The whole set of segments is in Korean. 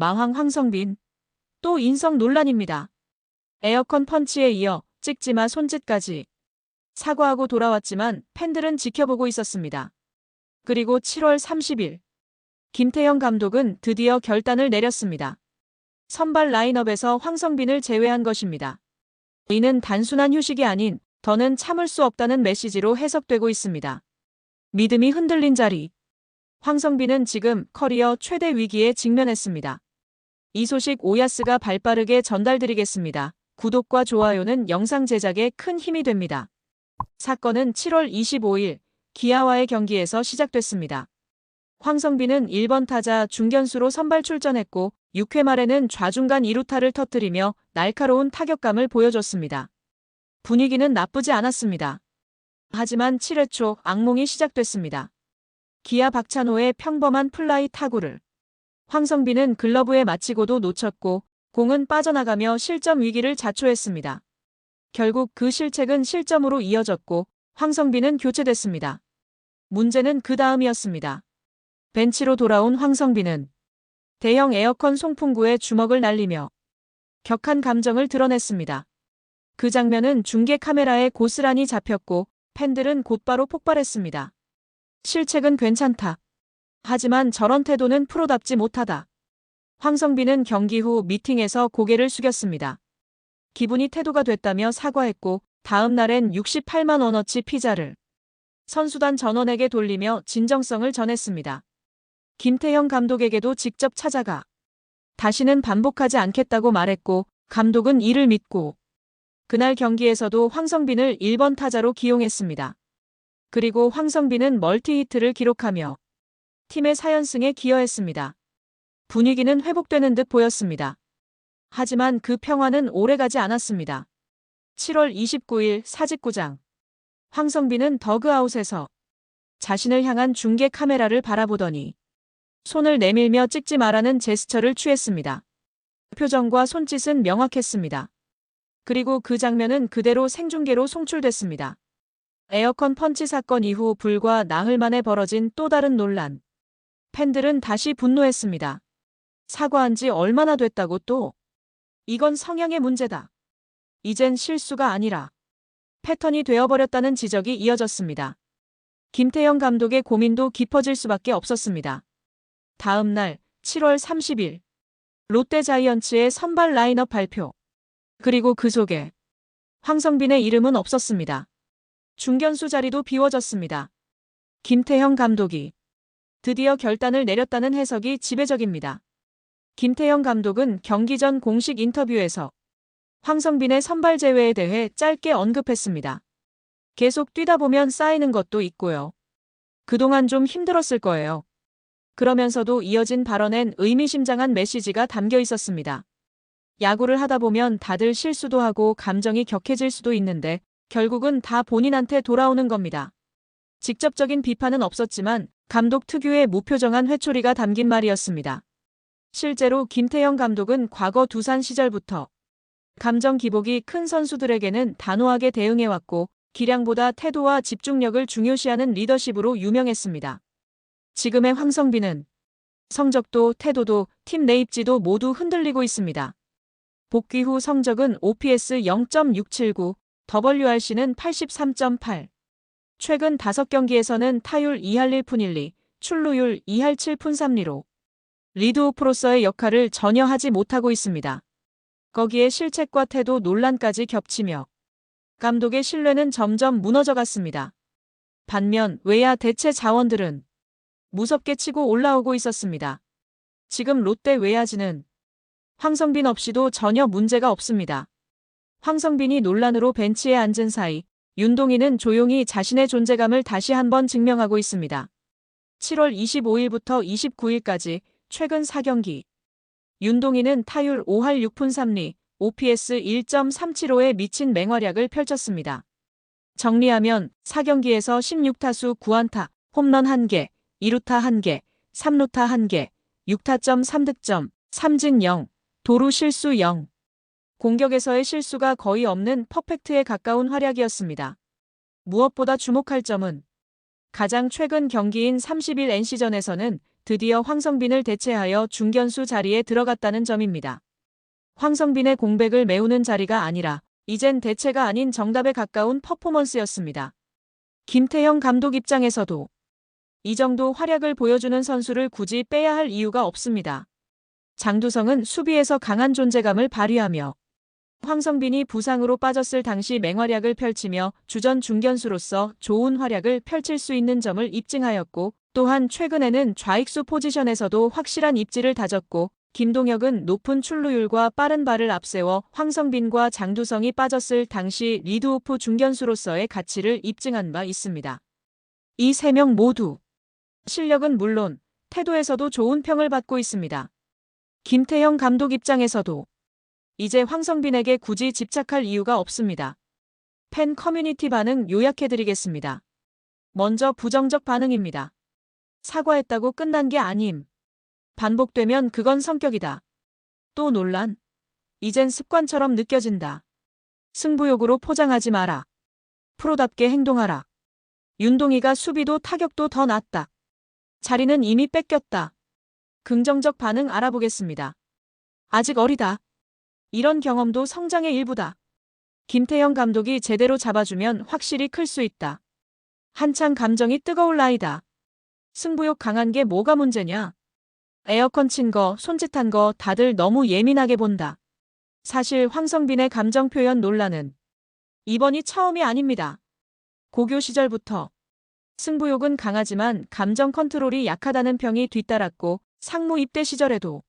망황 황성빈. 또 인성 논란입니다. 에어컨 펀치에 이어 찍지마 손짓까지. 사과하고 돌아왔지만 팬들은 지켜보고 있었습니다. 그리고 7월 30일. 김태형 감독은 드디어 결단을 내렸습니다. 선발 라인업에서 황성빈을 제외한 것입니다. 이는 단순한 휴식이 아닌 더는 참을 수 없다는 메시지로 해석되고 있습니다. 믿음이 흔들린 자리. 황성빈은 지금 커리어 최대 위기에 직면했습니다. 이 소식 오야스가 발빠르게 전달드리겠습니다. 구독과 좋아요는 영상 제작에 큰 힘이 됩니다. 사건은 7월 25일 기아와의 경기에서 시작됐습니다. 황성빈은 1번 타자 중견수로 선발 출전했고 6회 말에는 좌중간 2루타를 터뜨리며 날카로운 타격감을 보여줬습니다. 분위기는 나쁘지 않았습니다. 하지만 7회 초 악몽이 시작됐습니다. 기아 박찬호의 평범한 플라이 타구를 황성빈은 글러브에 맞히고도 놓쳤고 공은 빠져나가며 실점 위기를 자초했습니다. 결국 그 실책은 실점으로 이어졌고 황성빈은 교체됐습니다. 문제는 그 다음이었습니다. 벤치로 돌아온 황성빈은 대형 에어컨 송풍구에 주먹을 날리며 격한 감정을 드러냈습니다. 그 장면은 중계 카메라에 고스란히 잡혔고 팬들은 곧바로 폭발했습니다. 실책은 괜찮다. 하지만 저런 태도는 프로답지 못하다. 황성빈은 경기 후 미팅에서 고개를 숙였습니다. 기분이 태도가 됐다며 사과했고 다음 날엔 68만 원어치 피자를 선수단 전원에게 돌리며 진정성을 전했습니다. 김태형 감독에게도 직접 찾아가 다시는 반복하지 않겠다고 말했고 감독은 이를 믿고 그날 경기에서도 황성빈을 1번 타자로 기용했습니다. 그리고 황성빈은 멀티히트를 기록하며 팀의 4연승에 기여했습니다. 분위기는 회복되는 듯 보였습니다. 하지만 그 평화는 오래가지 않았습니다. 7월 29일 사직구장. 황성빈은 더그아웃에서 자신을 향한 중계 카메라를 바라보더니 손을 내밀며 찍지 말라는 제스처를 취했습니다. 표정과 손짓은 명확했습니다. 그리고 그 장면은 그대로 생중계로 송출됐습니다. 에어컨 펀치 사건 이후 불과 나흘 만에 벌어진 또 다른 논란. 팬들은 다시 분노했습니다. 사과한 지 얼마나 됐다고 또. 이건 성향의 문제다. 이젠 실수가 아니라 패턴이 되어버렸다는 지적이 이어졌습니다. 김태형 감독의 고민도 깊어질 수밖에 없었습니다. 다음 날 7월 30일 롯데 자이언츠의 선발 라인업 발표. 그리고 그 속에 황성빈의 이름은 없었습니다. 중견수 자리도 비워졌습니다. 김태형 감독이 드디어 결단을 내렸다는 해석이 지배적입니다. 김태형 감독은 경기 전 공식 인터뷰에서 황성빈의 선발 제외에 대해 짧게 언급했습니다. 계속 뛰다 보면 쌓이는 것도 있고요. 그동안 좀 힘들었을 거예요. 그러면서도 이어진 발언엔 의미심장한 메시지가 담겨 있었습니다. 야구를 하다 보면 다들 실수도 하고 감정이 격해질 수도 있는데 결국은 다 본인한테 돌아오는 겁니다. 직접적인 비판은 없었지만 감독 특유의 무표정한 회초리가 담긴 말이었습니다. 실제로 김태형 감독은 과거 두산 시절부터 감정 기복이 큰 선수들에게는 단호하게 대응해왔고 기량보다 태도와 집중력을 중요시하는 리더십으로 유명했습니다. 지금의 황성빈은 성적도 태도도 팀 내 입지도 모두 흔들리고 있습니다. 복귀 후 성적은 OPS 0.679, WRC는 83.8. 최근 5경기에서는 타율 2할 1푼 1리, 출루율 2할 7푼 3리로 리드오프로서의 역할을 전혀 하지 못하고 있습니다. 거기에 실책과 태도 논란까지 겹치며 감독의 신뢰는 점점 무너져갔습니다. 반면 외야 대체 자원들은 무섭게 치고 올라오고 있었습니다. 지금 롯데 외야진은 황성빈 없이도 전혀 문제가 없습니다. 황성빈이 논란으로 벤치에 앉은 사이 윤동희는 조용히 자신의 존재감을 다시 한번 증명하고 있습니다. 7월 25일부터 29일까지 최근 4경기 윤동희는 타율 5할 6푼 3리, OPS 1.375에 미친 맹활약을 펼쳤습니다. 정리하면 4경기에서 16타수 9안타, 홈런 1개, 2루타 1개, 3루타 1개, 6타점 3득점, 3진 0, 도루 실수 0. 공격에서의 실수가 거의 없는 퍼펙트에 가까운 활약이었습니다. 무엇보다 주목할 점은 가장 최근 경기인 30일 NC전에서는 드디어 황성빈을 대체하여 중견수 자리에 들어갔다는 점입니다. 황성빈의 공백을 메우는 자리가 아니라 이젠 대체가 아닌 정답에 가까운 퍼포먼스였습니다. 김태형 감독 입장에서도 이 정도 활약을 보여주는 선수를 굳이 빼야 할 이유가 없습니다. 장두성은 수비에서 강한 존재감을 발휘하며 황성빈이 부상으로 빠졌을 당시 맹활약을 펼치며 주전 중견수로서 좋은 활약을 펼칠 수 있는 점을 입증하였고 또한 최근에는 좌익수 포지션에서도 확실한 입지를 다졌고 김동혁은 높은 출루율과 빠른 발을 앞세워 황성빈과 장두성이 빠졌을 당시 리드오프 중견수로서의 가치를 입증한 바 있습니다. 이 세 명 모두 실력은 물론 태도에서도 좋은 평을 받고 있습니다. 김태형 감독 입장에서도 이제 황성빈에게 굳이 집착할 이유가 없습니다. 팬 커뮤니티 반응 요약해드리겠습니다. 먼저 부정적 반응입니다. 사과했다고 끝난 게 아님. 반복되면 그건 성격이다. 또 논란. 이젠 습관처럼 느껴진다. 승부욕으로 포장하지 마라. 프로답게 행동하라. 윤동희가 수비도 타격도 더 낫다. 자리는 이미 뺏겼다. 긍정적 반응 알아보겠습니다. 아직 어리다. 이런 경험도 성장의 일부다. 김태형 감독이 제대로 잡아주면 확실히 클 수 있다. 한창 감정이 뜨거울 나이다. 승부욕 강한 게 뭐가 문제냐? 에어컨 친 거, 손짓한 거 다들 너무 예민하게 본다. 사실 황성빈의 감정 표현 논란은 이번이 처음이 아닙니다. 고교 시절부터 승부욕은 강하지만 감정 컨트롤이 약하다는 평이 뒤따랐고 상무 입대 시절에도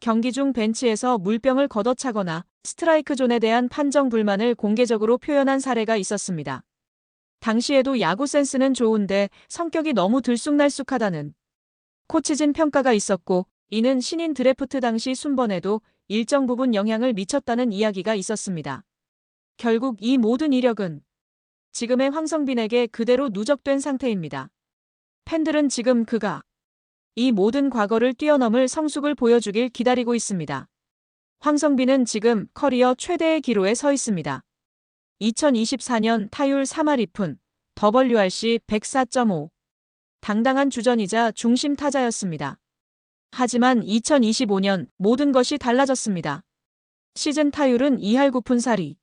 경기 중 벤치에서 물병을 걷어차거나 스트라이크 존에 대한 판정 불만을 공개적으로 표현한 사례가 있었습니다. 당시에도 야구 센스는 좋은데 성격이 너무 들쑥날쑥하다는 코치진 평가가 있었고 이는 신인 드래프트 당시 순번에도 일정 부분 영향을 미쳤다는 이야기가 있었습니다. 결국 이 모든 이력은 지금의 황성빈에게 그대로 누적된 상태입니다. 팬들은 지금 그가 이 모든 과거를 뛰어넘을 성숙을 보여주길 기다리고 있습니다. 황성빈은 지금 커리어 최대의 기로에 서 있습니다. 2024년 타율 3할 2푼, WRC 104.5. 당당한 주전이자 중심 타자였습니다. 하지만 2025년 모든 것이 달라졌습니다. 시즌 타율은 2할 9푼 사리,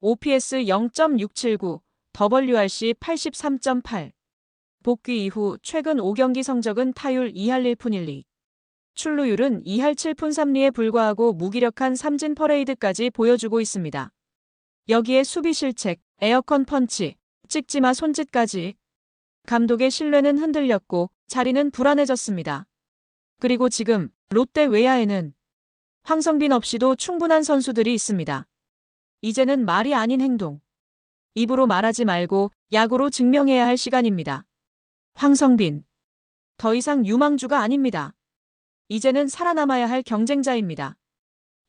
OPS 0.679, WRC 83.8. 복귀 이후 최근 5경기 성적은 타율 2할 1푼 1리. 출루율은 2할 7푼 3리에 불과하고 무기력한 삼진 퍼레이드까지 보여주고 있습니다. 여기에 수비 실책, 에어컨 펀치, 찍지마 손짓까지 감독의 신뢰는 흔들렸고 자리는 불안해졌습니다. 그리고 지금 롯데 외야에는 황성빈 없이도 충분한 선수들이 있습니다. 이제는 말이 아닌 행동. 입으로 말하지 말고 야구로 증명해야 할 시간입니다. 황성빈. 더 이상 유망주가 아닙니다. 이제는 살아남아야 할 경쟁자입니다.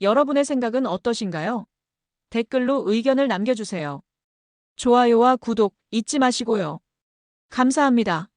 여러분의 생각은 어떠신가요? 댓글로 의견을 남겨주세요. 좋아요와 구독 잊지 마시고요. 감사합니다.